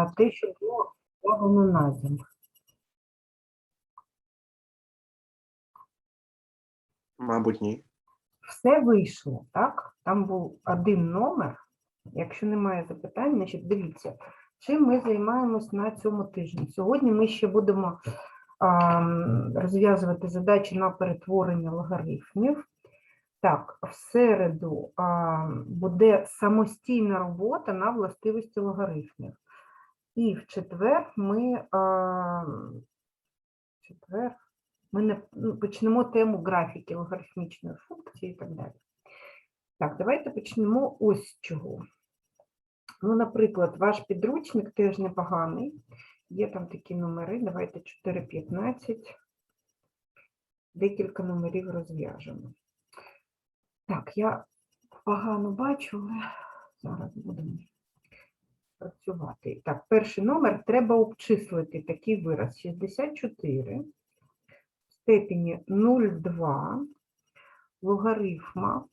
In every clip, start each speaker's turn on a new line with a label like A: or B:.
A: а, те, що було влагано на зиму.
B: Мабуть, ні.
A: Все вийшло, так? Там був один номер. Якщо немає запитань, значить дивіться, чим ми займаємось на цьому тижні. Сьогодні ми ще будемо а, розв'язувати задачі на перетворення логарифмів. Так, в середу а, буде самостійна робота на властивості логарифмів. І в четвер ми, а, четвер ми не, ну, почнемо тему графіки логарифмічної функції і так далі. Так, давайте почнемо ось з чого. Ну, наприклад, ваш підручник теж непоганий. Є там такі номери. Давайте 4.15. Декілька номерів розв'яжемо. Так, я погано бачу, але зараз будемо працювати. Так, перший номер треба обчислити такий вираз 64 в степені 0,2 логарифма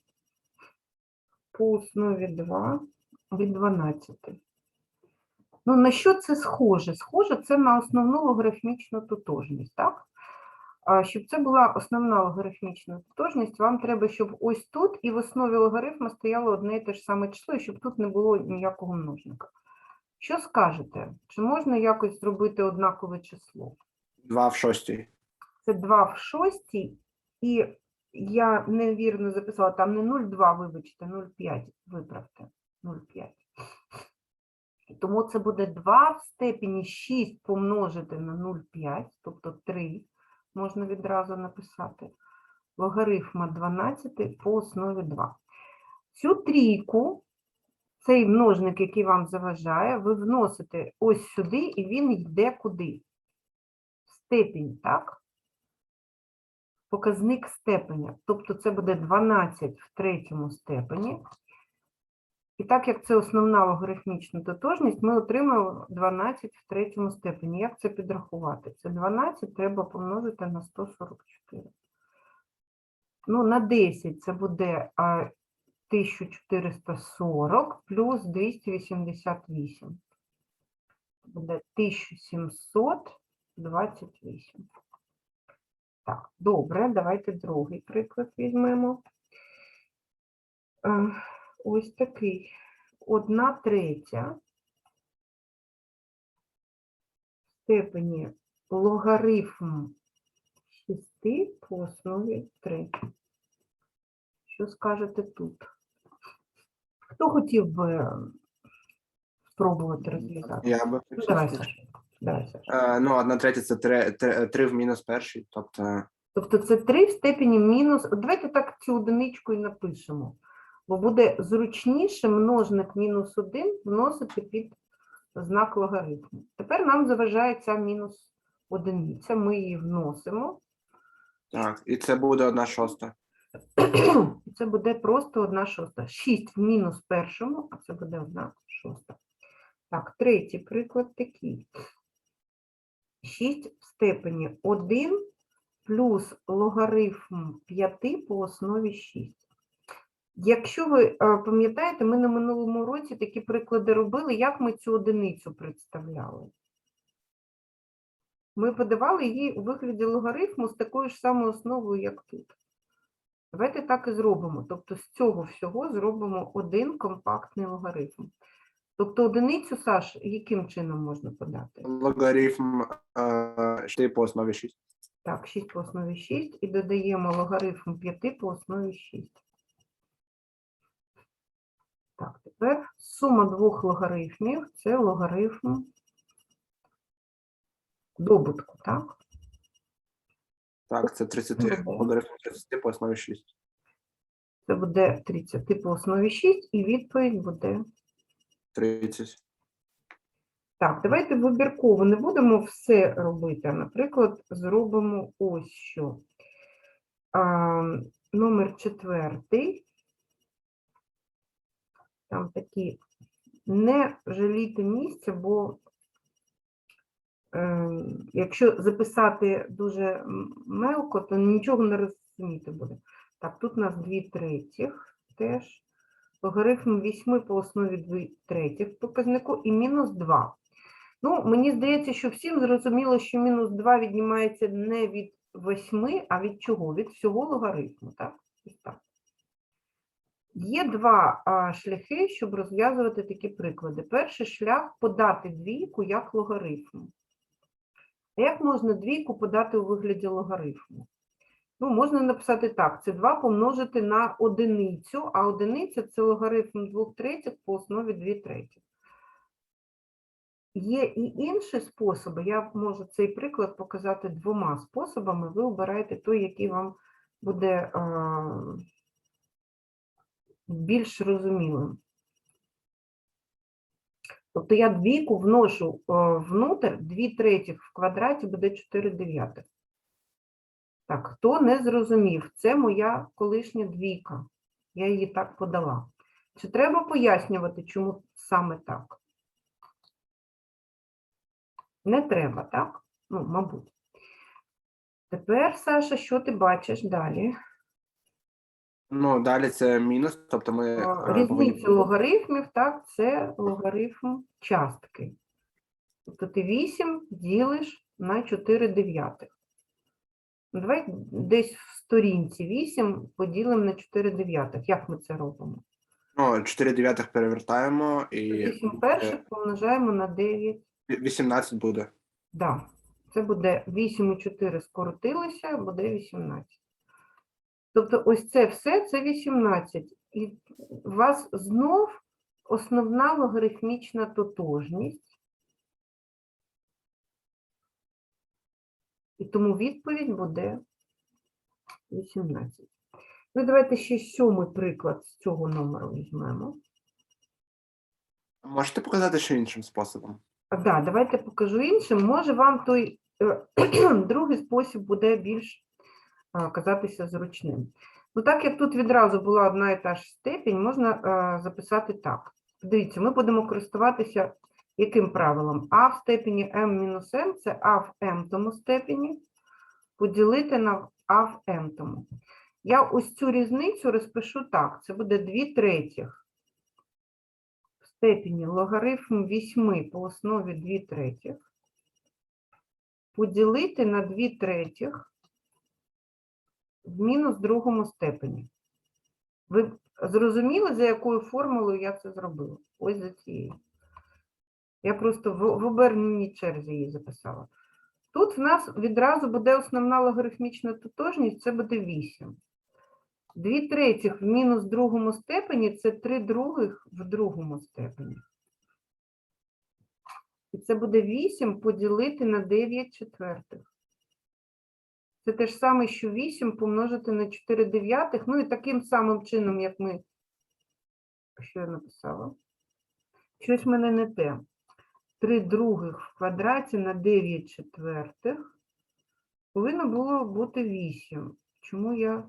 A: по основі 2 від 12. Ну, на що це схоже? Схоже це на основну логарифмічну тотожність, так? Щоб це була основна логарифмічна тотожність, вам треба, щоб ось тут і в основі логарифма стояло одне і те ж саме число, і щоб тут не було ніякого множника. Що скажете? Чи можна якось зробити однакове число?
B: Два в шостій.
A: Це 2 в шостій, і я невірно записала, там не 0,2, вибачте, 0,5, виправте, 0,5. Тому це буде 2 в степені 6 помножити на 0,5, тобто 3, можна відразу написати. Логарифма 12 по основі 2. Цю трійку, цей множник, який вам заважає, ви вносите ось сюди, і він йде куди? В степінь, так? показник степеня. Тобто це буде 12 в третьому степені. І так як це основна логарифмічна тотожність, ми отримаємо 12 в третьому степені. Як це підрахувати? Це 12 треба помножити на 144. Ну, на 10 це буде 1440 плюс 288. Буде 1728. Так, добре, давайте другий приклад візьмемо. Е, Ось такий. Одна третя степені логарифм 6 по основі 3. Що скажете тут? Хто хотів би спробувати розв'язати?
B: Я би
A: Ну, давай, Саша. Давай, Саша.
B: Е, ну, одна третя це три, три, три в мінус перший, тобто
A: Тобто це 3 в степені мінус. от Давайте так цю одиничку і напишемо. Бо буде зручніше множник мінус 1 вносити під знак логарифму. Тепер нам заважає ця мінус одиниця. Ми її вносимо.
B: так, і це буде одна шоста.
A: І це буде просто 1 шоста. 6 в мінус першому, а це буде 1 шоста. Так, третій приклад такий. 6 в степені 1 плюс логарифм 5 по основі 6. Якщо ви е, пам'ятаєте, ми на минулому році такі приклади робили, як ми цю одиницю представляли. Ми подавали її у вигляді логарифму з такою ж самою основою, як тут. Давайте так і зробимо. Тобто з цього всього зробимо один компактний логарифм. Тобто одиницю, Саш, яким чином можна подати?
B: Логарифм е, 4 по основі 6.
A: Так, 6 по основі 6 і додаємо логарифм 5 по основі 6. Так, тепер сума двох логарифмів це логарифм добутку, так?
B: Так, це 30, логарифм 30 по основі 6.
A: Це буде 30 по основі 6 і відповідь буде
B: 30.
A: Так, давайте вибірково не будемо все робити. а, Наприклад, зробимо ось що. А, номер четвертий. Там такі не жалійте місця, бо якщо записати дуже мелко, то нічого не розуміти буде. Так, тут у нас 2 третіх теж. Логарифм 8 по основі 2 третіх показнику і мінус 2. Ну, мені здається, що всім зрозуміло, що мінус 2 віднімається не від 8, а від чого? Від всього логарифму, так? Так. Є два а, шляхи, щоб розв'язувати такі приклади. Перший шлях подати двійку як логарифм. А як можна двійку подати у вигляді логарифму? Ну, можна написати так: це 2 помножити на одиницю, а одиниця це логарифм 2 третіх по основі 2 третіх. Є і інші способи. Я можу цей приклад показати двома способами. Ви обираєте той, який вам буде е, більш розумілим. Тобто я двійку вношу е, внутрь, 2 третіх в квадраті буде 4 дев'ятих. Так, хто не зрозумів, це моя колишня двійка. Я її так подала. Чи треба пояснювати, чому саме так? Не треба, так? Ну, мабуть. Тепер, Саша, що ти бачиш далі?
B: Ну, далі це мінус, тобто ми
A: Е,
B: е, повинні-
A: Різниця логарифмів, так, це логарифм частки. Тобто ти 8 ділиш на 4 дев'ятих. Давай десь в сторінці 8 поділимо на 4 дев'ятих. Як ми це робимо?
B: ну, 4 дев'ятих перевертаємо і
A: 8 перших помножаємо на 9.
B: 18 буде.
A: Да. Це буде 8 і 4 скоротилися, буде 18. Тобто ось це все це 18. І у вас знов основна логарифмічна тотожність. І тому відповідь буде 18. Ну, давайте ще сьомий приклад з цього номеру візьмемо.
B: Можете показати ще іншим способом?
A: Так, да, давайте покажу іншим. Може, вам той е, другий спосіб буде більш казатися зручним. Ну, так як тут відразу була одна і та ж степінь, можна е, записати так. Дивіться, ми будемо користуватися яким правилом? А в степені m мінус m – це а в m тому степені поділити на а в m тому. Я ось цю різницю розпишу так. Це буде 2 третіх в степені логарифм 8 по основі 2 третіх поділити на 2 третіх в мінус другому степені. Ви зрозуміли, за якою формулою я це зробила? Ось за цією. Я просто в, оберненій черзі її записала. Тут в нас відразу буде основна логарифмічна тотожність, це буде 8. 2 третіх в мінус другому степені це 3 других в другому степені. І це буде 8 поділити на 9 четвертих. Це те ж саме, що 8 помножити на 4 дев'ятих. Ну і таким самим чином, як ми. Що я написала? Щось в мене не те. 3 других в квадраті на 9 четвертих. Повинно було бути 8. Чому я.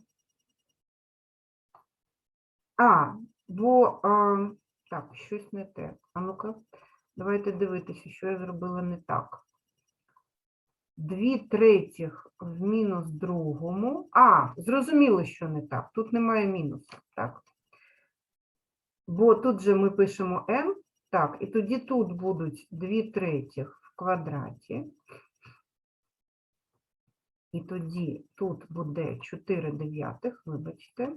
A: А, бо. А, так, щось не те. А ну-ка, давайте дивитися, що я зробила не так. 2 третіх в мінус другому. А, зрозуміло, що не так. Тут немає мінусу, так? Бо тут же ми пишемо m, так, і тоді тут будуть 2 третіх в квадраті. І тоді тут буде 4 дев'ятих, вибачте.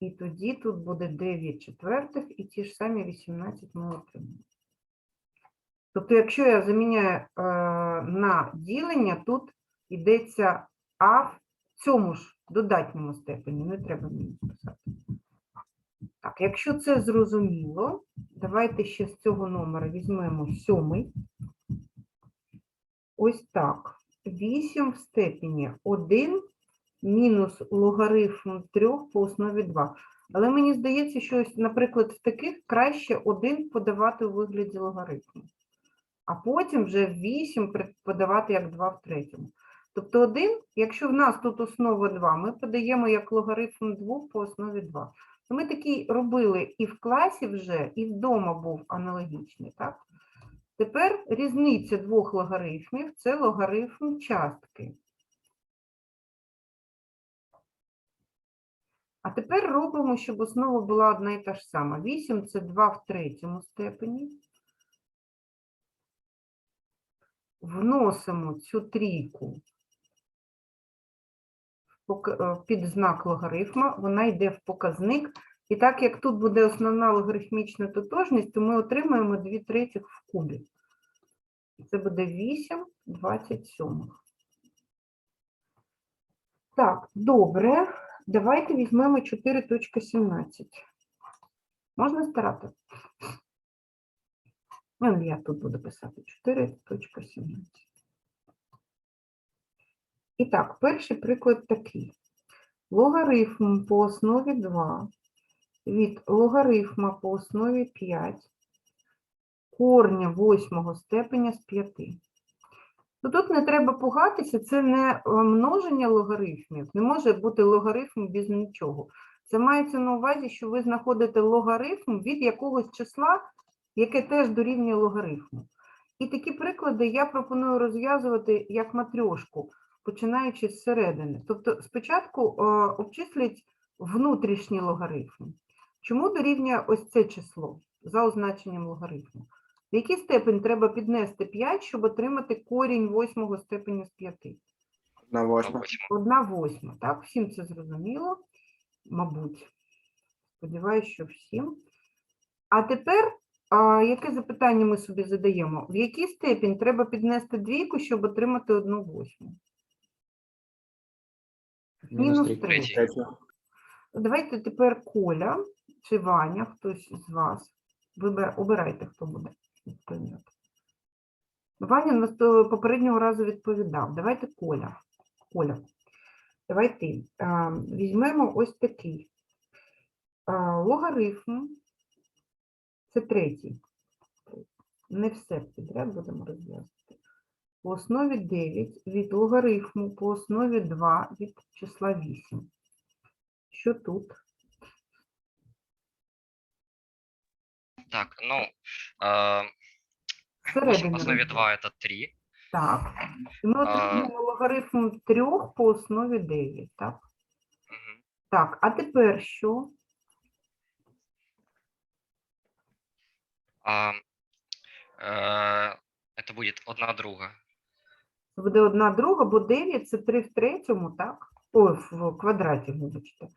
A: І тоді тут буде 9 четвертих і ті ж самі 18 ми отримаємо. Тобто, якщо я заміняю е, на ділення, тут йдеться А в цьому ж додатньому степені, не треба мені писати. Так, якщо це зрозуміло, давайте ще з цього номера візьмемо сьомий. Ось так. 8 в степені 1 мінус логарифм 3 по основі 2. Але мені здається, що, наприклад, в таких краще 1 подавати у вигляді логарифму, а потім вже 8 при- подавати як 2 в третьому. Тобто 1, якщо в нас тут основа 2, ми подаємо як логарифм 2 по основі 2. Ми такий робили і в класі вже, і вдома був аналогічний, так? Тепер різниця двох логарифмів – це логарифм частки. А тепер робимо, щоб основа була одна і та ж сама. 8 – це 2 в третьому степені. Вносимо цю трійку е, під знак логарифма, вона йде в показник. І так як тут буде основна логарифмічна тотожність, то ми отримаємо 2 третіх в кубі. Це буде 8 27. Так, добре. Давайте візьмемо 4.17. Можна старати? Ну, я тут буду писати 4.17. І так, перший приклад такий. Логарифм по основі 2 від логарифма по основі 5 корня восьмого степеня з 5. Ну, тут не треба пугатися, це не е, множення логарифмів, не може бути логарифм без нічого. Це мається на увазі, що ви знаходите логарифм від якогось числа, яке теж дорівнює логарифму. І такі приклади я пропоную розв'язувати як матрьошку, починаючи з середини. Тобто спочатку е, обчисліть внутрішній логарифм. Чому дорівнює ось це число за означенням логарифму? В який степень треба піднести 5, щоб отримати корінь восьмого степеня з 5?
B: На восьму.
A: Одна восьма, так? Всім це зрозуміло, мабуть. Сподіваюсь, що всім. А тепер, а, яке запитання ми собі задаємо? В який степень треба піднести двійку, щоб отримати одну восьму? Мінус
B: три.
A: Давайте тепер Коля чи Ваня, хтось з вас. Вибир, обирайте, хто буде Ваня на попереднього разу відповідав. Давайте Коля. Коля. Давай ти. Візьмемо ось такий. Логарифм. Це третій. Не все підряд будемо розв'язувати. По основі 9 від логарифму по основі 2 від числа 8. Що тут?
C: Так, ну, э, 8
A: Всередині
C: по основе
A: розділу.
C: 2 это 3.
A: Так. І ми отримуємо логарифм 3 по основі 9, так? Так, а тепер що?
C: А, э, это будет 1 друга.
A: Це буде одна друга, бо 9 це 3 в третьому, так? Ой, в квадраті, вибачте.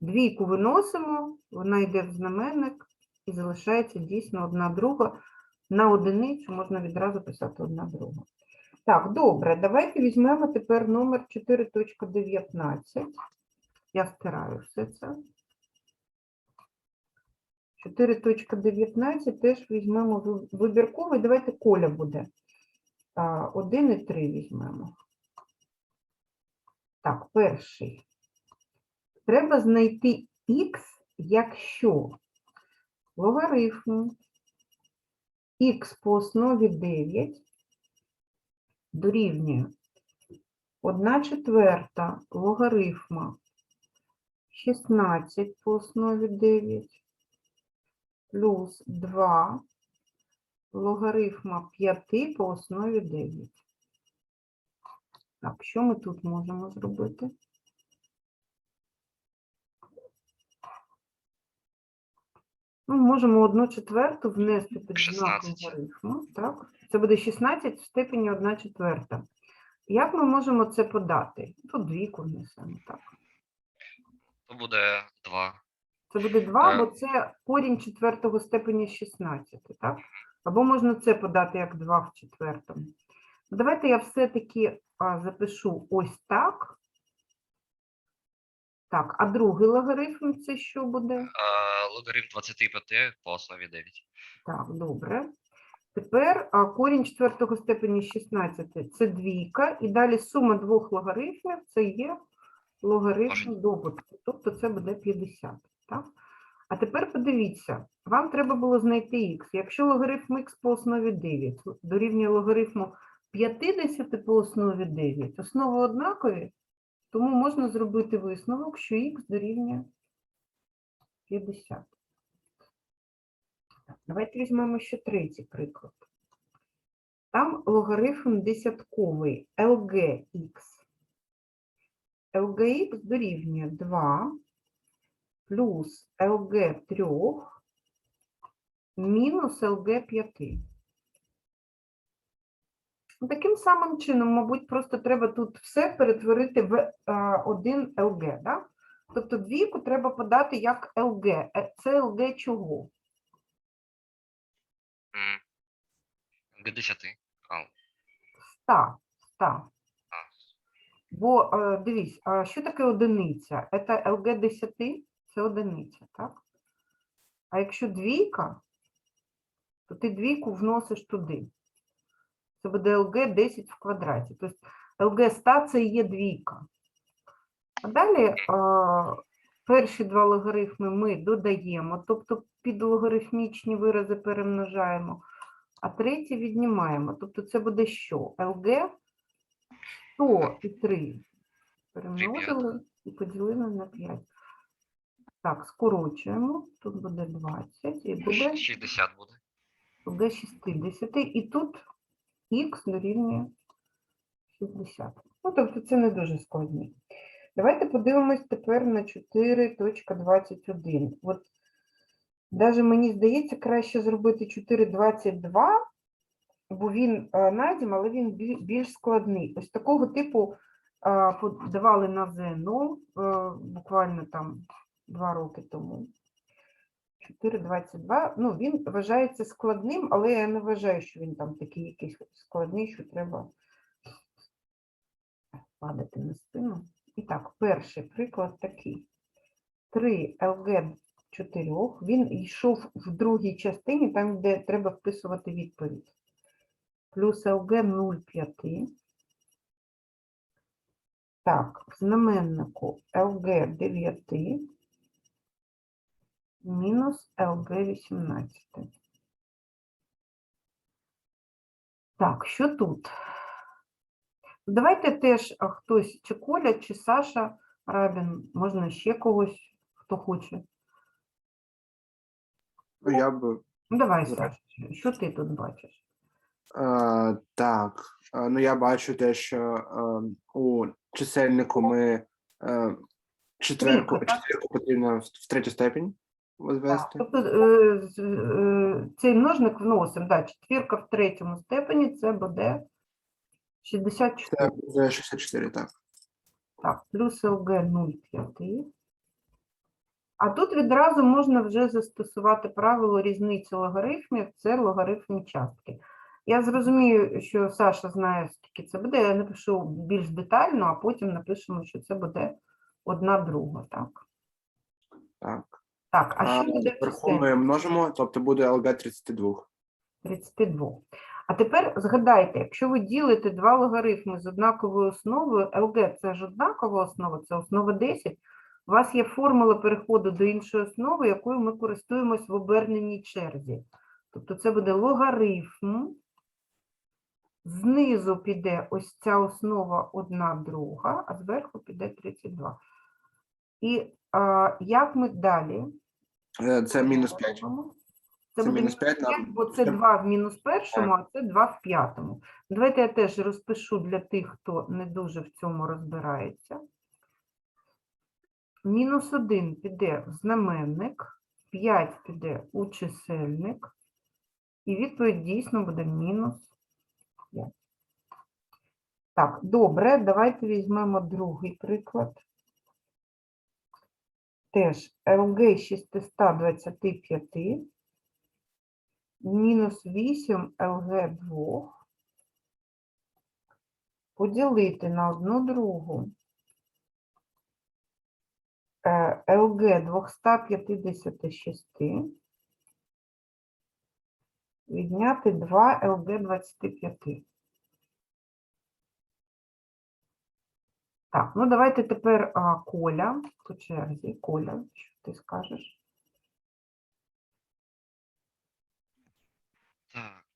A: Двійку виносимо, вона йде в знаменник і залишається дійсно одна друга. На одиницю можна відразу писати одна друга. Так, добре, давайте візьмемо тепер номер 4.19. Я стираю все це. 4.19 теж візьмемо вибірковий. Давайте Коля буде. 1 і 3 візьмемо. Так, перший. Треба знайти х, якщо логарифм х по основі 9 дорівнює 1 четверта логарифма 16 по основі 9 плюс 2 логарифма 5 по основі 9. Так, що ми тут можемо зробити? Ми можемо одну четверту внести під знак
C: 16.
A: логарифму. Так? Це буде 16 в степені 1 четверта. Як ми можемо це подати? Тут двійку внесемо, так.
C: То буде 2.
A: Це буде 2,
C: Е.
A: бо це корінь четвертого степені з 16, так? Або можна це подати як 2 в четвертому. Ну, Давайте я все-таки а, запишу ось так. Так, а другий логарифм це що буде?
C: Э, логарифм 25 по основе 9.
A: Так, добре. Тепер а, корінь четвертого степені з 16 це двійка, і далі сума двох логарифмів це є логарифм добутку, тобто це буде 50. Так? А тепер подивіться, вам треба було знайти х. Якщо логарифм х по основі 9 дорівнює логарифму 50 по основі 9, основи однакові, тому можна зробити висновок, що х дорівнює 50. Давайте візьмемо ще третій приклад. Там логарифм десятковий LGX. LGX дорівнює 2 плюс ЛГ 3 мінус ЛГ 5. Ну, Таким самим чином, мабуть, просто треба тут все перетворити в один ЛГ. Да? Тобто двійку треба подати як ЛГ. Е, Це ЛГ чого?
C: До 10. А,
A: 100. 100. Бо е, дивись, а що таке одиниця? Це ЛГ 10, це одиниця, так? А якщо двійка, то ти двійку вносиш туди. Це буде ЛГ 10 в квадраті. Тобто ЛГ 100 це є двійка. А далі перші два логарифми ми додаємо, тобто під логарифмічні вирази перемножаємо, а третій віднімаємо. Тобто це буде що? ЛГ 100 і 3 перемножили і поділили на 5. Так, скорочуємо. Тут буде 20 і буде
C: 60 буде.
A: ЛГ 60. І тут х дорівнює 60. Ну, тобто це не дуже складні. Давайте подивимось тепер на 4.21. От навіть мені здається, краще зробити 4.22, бо він е, надім, але він більш складний. Ось такого типу е, подавали на ЗНО е, буквально там два роки тому. 4.22, ну він вважається складним, але я не вважаю, що він там такий якийсь складний, що треба падати на спину. І так, перший приклад такий. 3 ЛГ 4, він йшов в другій частині, там, де треба вписувати відповідь. Плюс ЛГ 0,5. Так, в знаменнику ЛГ 9 мінус ЛГ 18. Так, що тут? Давайте теж хтось, чи Коля, чи Саша Рабін, можна ще когось, хто хоче.
B: Ну, я б
A: давай. Саша, що ти тут бачиш?
B: Е, так, е, ну я бачу те, що е, у чисельнику ми е, четверку,
A: Трійку, так?
B: четверку потрібно в, в третю степень
A: Так, тобто е, е, цей множник вносимо, да, четвірка в третьому степені, це буде 64.
B: Це буде 64, так.
A: Так, плюс ЛГ 0,5. А тут відразу можна вже застосувати правило різниці логарифмів, це логарифм частки. Я зрозумію, що Саша знає, скільки це буде, я напишу більш детально, а потім напишемо, що це буде одна друга, так?
B: Так.
A: Так, а що буде в
B: вверху ми множимо, тобто буде ЛГ 32.
A: 32. А тепер згадайте, якщо ви ділите два логарифми з однаковою основою, ЛГ це ж однакова основа, це основа 10, у вас є формула переходу до іншої основи, якою ми користуємось в оберненій черзі. Тобто це буде логарифм, знизу піде ось ця основа одна друга, а зверху піде 32. І а, як ми далі?
B: Е, Це мінус 5.
A: робимо?
B: Це
A: буде
B: мінус 5
A: 5, бо це 2 в мінус першому, а це 2 в п'ятому. Давайте я теж розпишу для тих, хто не дуже в цьому розбирається. Мінус 1 піде в знаменник, 5 піде у чисельник, і відповідь дійсно буде мінус 5. Так, добре, давайте візьмемо другий приклад. Теж ЛГ 625 мінус 8 ЛГ 2 поділити на одну другу. Е, ЛГ 256 відняти 2 ЛГ 25. Так, ну давайте тепер а, Коля по черзі. Коля, що ти скажеш?
C: Так.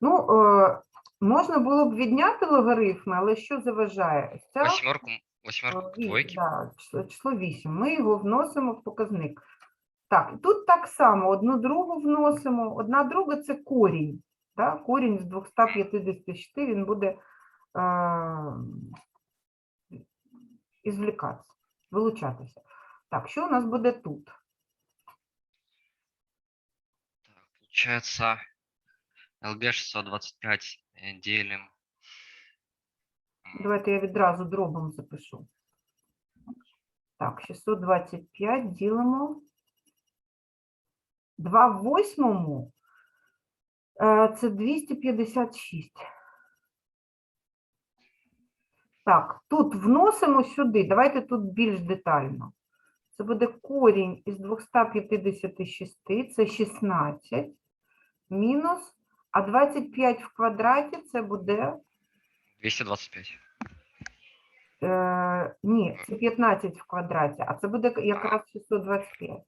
A: Ну, е, можна було б відняти логарифми, але що заважає? Ця
C: Восьмерку, восьмерку к
A: да, число, число 8. Ми його вносимо в показник. Так, і тут так само одну другу вносимо. Одна друга це корінь. Да? Корінь з 256, він буде ізвлікатися, вилучатися. Так, що у нас буде тут?
C: Так, получается, LB 625 э, делим. м,
A: Давайте я відразу дробом запишу. Так, 625 ділимо. 2 в восьмому е, це 256. Так, тут вносимо сюди. Давайте тут більш детально. Це буде корінь із 256, це 16, мінус, а 25 в квадраті це буде
C: 225.
A: Е, ні, це 15 в квадраті, а це буде якраз 625.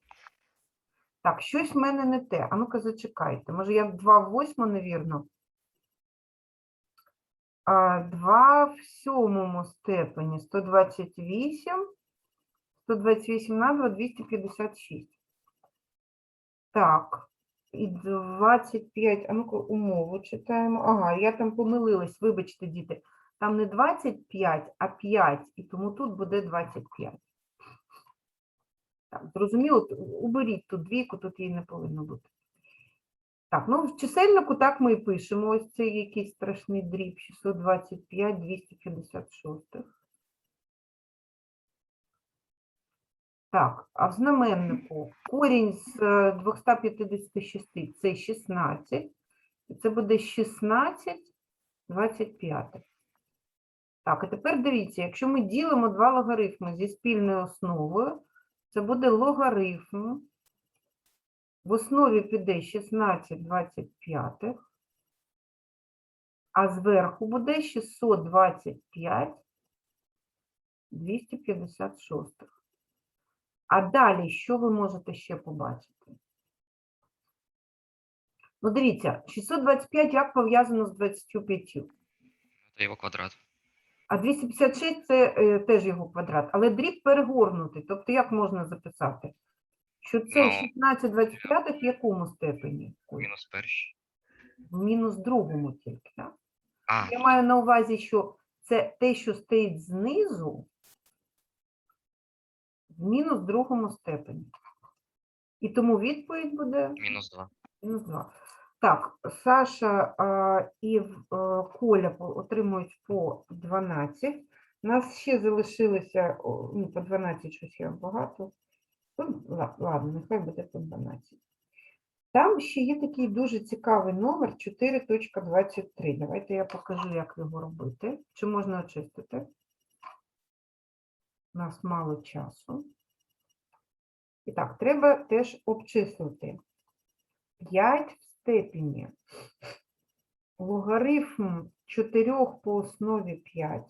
A: Так, щось в мене не те. А ну-ка зачекайте. Може я 2 в 8, невірно? 2 в сьомому степені 128. 128 на 2 256. Так, і 25. А ну-ка умову читаємо. Ага, я там помилилась, вибачте, діти. Там не 25, а 5, і тому тут буде 25. Так, зрозуміло, уберіть тут двійку, тут її не повинно бути. Так, ну в чисельнику так ми і пишемо. Ось цей якийсь страшний дріб 625, 256. Так, а в знаменнику корінь з е, 256 це 16, і це буде 16 25. Так, і тепер дивіться, якщо ми ділимо два логарифми зі спільною основою, це буде логарифм. В основі піде 16 25, а зверху буде 625 256. А далі що ви можете ще побачити? Ну, дивіться, 625 як пов'язано з 25?
C: Это его квадрат.
A: А 256 це е, теж його квадрат, але дріб перегорнутий. Тобто як можна записати? Що це
C: Ну,
A: 16 25 в якому степені? Ой,
C: Минус перший.
A: В мінус другому тільки. Так?
C: А,
A: Я маю на увазі, що це те, що стоїть знизу, в мінус другому степені. І тому відповідь буде
C: минус 2.
A: Мінус 2. Так, Саша і Коля отримують по 12. У нас ще залишилося ну, по 12 щось я багато. Ну, ладно, нехай буде по 12. Там ще є такий дуже цікавий номер 4.23. Давайте я покажу, як його робити. Чи можна очистити? У нас мало часу. І так, треба теж обчислити. 5 в степені. Логарифм 4 по основі 5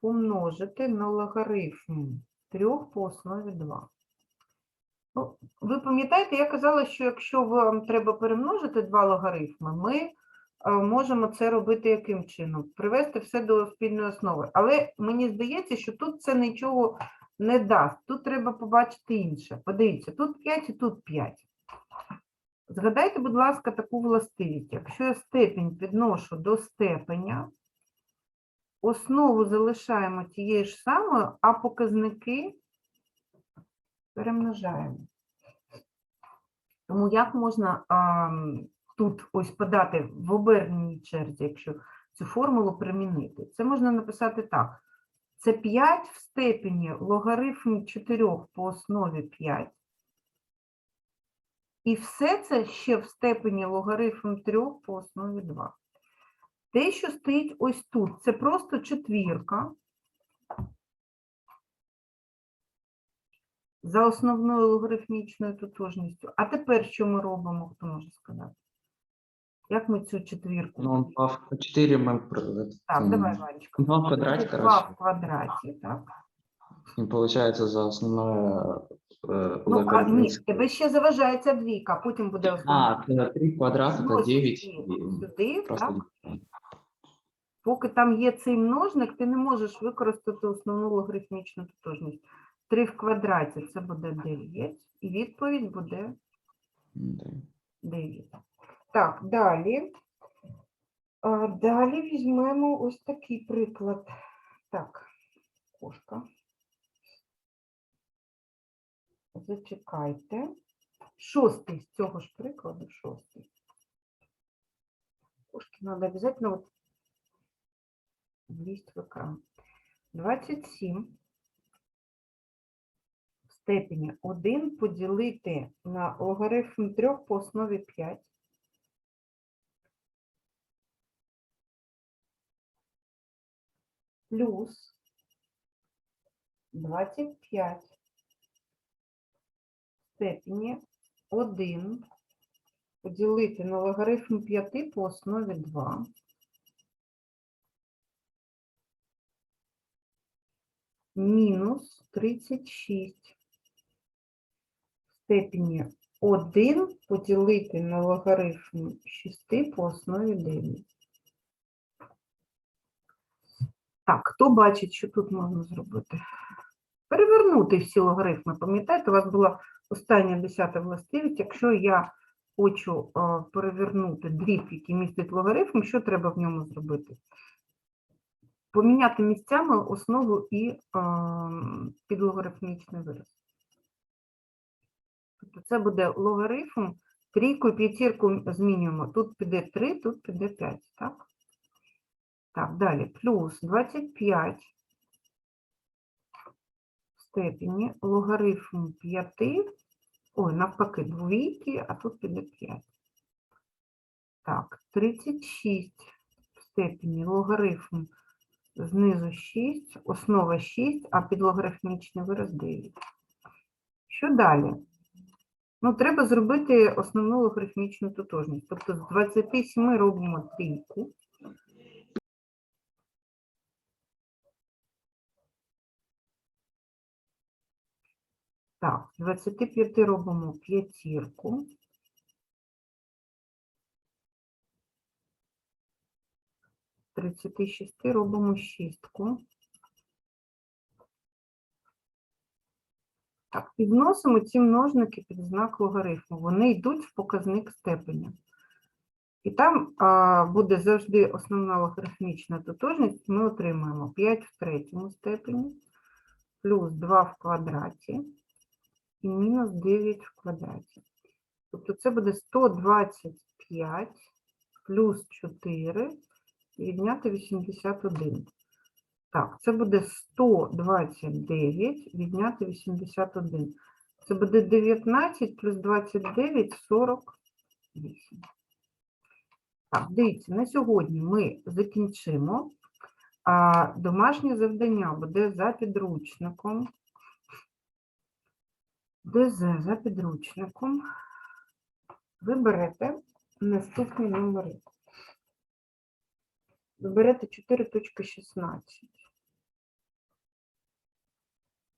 A: помножити на логарифм 3 по основі 2. Ну, ви пам'ятаєте, я казала, що якщо вам треба перемножити два логарифми, ми е, можемо це робити яким чином? Привести все до спільної основи. Але мені здається, що тут це нічого не дасть. Тут треба побачити інше. Подивіться, тут 5 і тут 5. Згадайте, будь ласка, таку властивість. Якщо я степінь підношу до степеня, основу залишаємо тією ж самою, а показники перемножаємо. Тому як можна а, тут ось подати в оберненій черзі, якщо цю формулу примінити? Це можна написати так. Це 5 в степені логарифм 4 по основі 5. І все це ще в степені логарифм 3 по основі 2. Те, що стоїть ось тут, це просто четвірка. За основною логарифмічною тотожністю. А тепер що ми робимо, хто може сказати? Як ми цю четвірку?
D: Ну, 2 в 4 мы... про-
A: Так, давай, Ванечка.
D: 2 в квадрате,
A: Два
D: короче.
A: в квадраті, так?
D: И получается за основное э,
A: Ну, а ні, тебе ще заважає ця двійка, а потім буде основна.
D: А, 3 квадрат
A: Зносиш
D: 9.
A: двійку Сюди,
D: Просто
A: так? Поки там є цей множник, ти не можеш використати основну логарифмічну тотожність. 3 в квадраті це буде 9, і відповідь буде
D: да.
A: 9. Так, далі. А, Далі візьмемо ось такий приклад. Так, кошка. Зачекайте. Шостий з цього ж прикладу, шостий. Кошки треба обов'язково от влізть в екран. 27 в степені 1 поділити на логарифм 3 по основі 5. плюс 25 в степені 1 поділити на логарифм 5 по основі 2. Мінус 36 в степені 1 поділити на логарифм 6 по основі 9. Так, хто бачить, що тут можна зробити? Перевернути всі логарифми. Пам'ятаєте, у вас була остання десята властивість. Якщо я хочу е, перевернути дріб, який містить логарифм, що треба в ньому зробити? Поміняти місцями основу і е, підлогарифмічний вираз. Тобто це буде логарифм, трійку і п'ятірку змінюємо. Тут піде 3, тут піде 5, так? Так, далі, плюс 25 в степені логарифм 5, ой, навпаки, двійки, а тут піде 5. Так, 36 в степені логарифм знизу 6, основа 6, а підлогарифмічний вираз 9. Що далі? Ну, треба зробити основну логарифмічну тотожність. Тобто з 27 робимо трійку. Так, з 25 робимо п'ятірку. З 36 робимо шістку. Так, підносимо ці множники під знак логарифму. Вони йдуть в показник степеня. І там а, буде завжди основна логарифмічна тотожність. Ми отримаємо 5 в третьому степені, плюс 2 в квадраті і мінус 9 в квадраті. Тобто це буде 125 плюс 4 і відняти 81. Так, це буде 129 відняти 81. Це буде 19 плюс 29 – 48. Так, дивіться, на сьогодні ми закінчимо. А домашнє завдання буде за підручником. ДЗ за підручником. Ви берете наступні номери. Ви берете 4.16.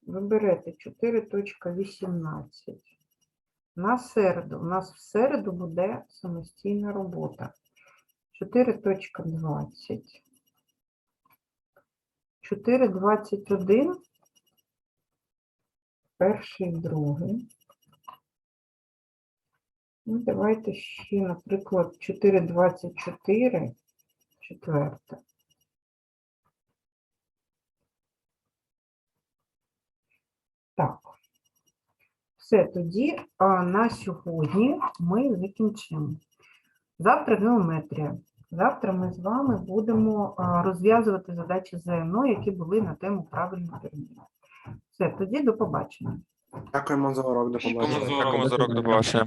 A: Ви берете 4.18. На середу. У нас в середу буде самостійна робота. 4.20. 4.21. Перший, другий. Ну, давайте ще, наприклад, 4.24, четверте. Так. Все, тоді а, на сьогодні ми закінчимо. Завтра геометрія. Завтра ми з вами будемо розв'язувати задачі ЗНО, які були на тему правильної переміни. Все, тоді до побачення.
B: Дякуємо за урок, до побачення.
E: Дякуємо за урок, до побачення.